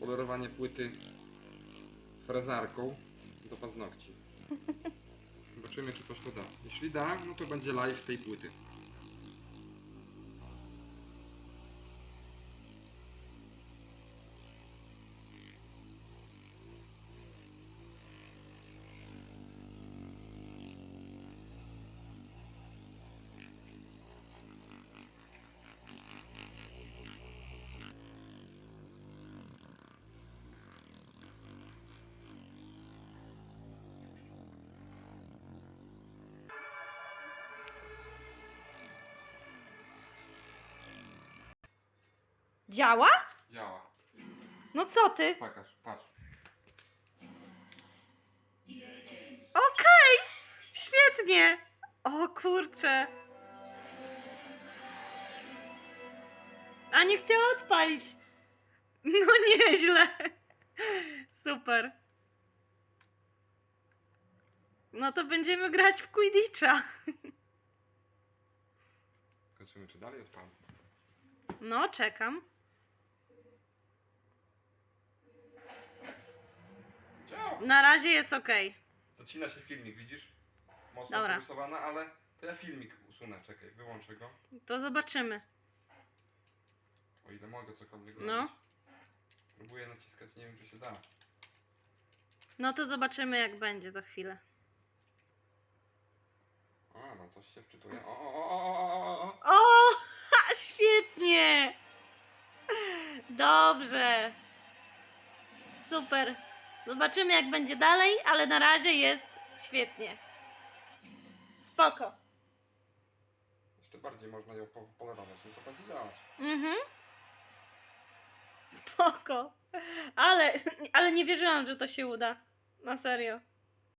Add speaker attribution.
Speaker 1: polerowanie płyty frezarką do paznokci. Zobaczymy, czy coś to da. Jeśli da, no to będzie live z tej płyty.
Speaker 2: Działa?
Speaker 1: Działa.
Speaker 2: No co ty?
Speaker 1: Pokaż, patrz.
Speaker 2: Okej! Świetnie! O kurczę! A nie chciała odpalić. No nieźle. Super. No to będziemy grać w Quidditcha.
Speaker 1: Zobaczymy, czy dalej odpali.
Speaker 2: No, czekam. Na razie jest ok.
Speaker 1: Zacina się filmik, widzisz? Mocno
Speaker 2: Dobra.
Speaker 1: porysowana, ale to ja filmik usunę, czekaj, wyłączę go.
Speaker 2: To zobaczymy.
Speaker 1: O ile mogę cokolwiek
Speaker 2: No.
Speaker 1: zrobić. Próbuję naciskać, nie wiem czy się da.
Speaker 2: No to zobaczymy jak będzie za chwilę.
Speaker 1: A, no coś się wczytuje. O, o, o, o, o, o, o.
Speaker 2: O, ha, świetnie! Dobrze. Super. Zobaczymy jak będzie dalej, ale na razie jest świetnie. Spoko.
Speaker 1: Jeszcze bardziej można ją po- polerować, no to będzie działać.
Speaker 2: Mhm. Spoko. Ale, ale nie wierzyłam, że to się uda. Na serio.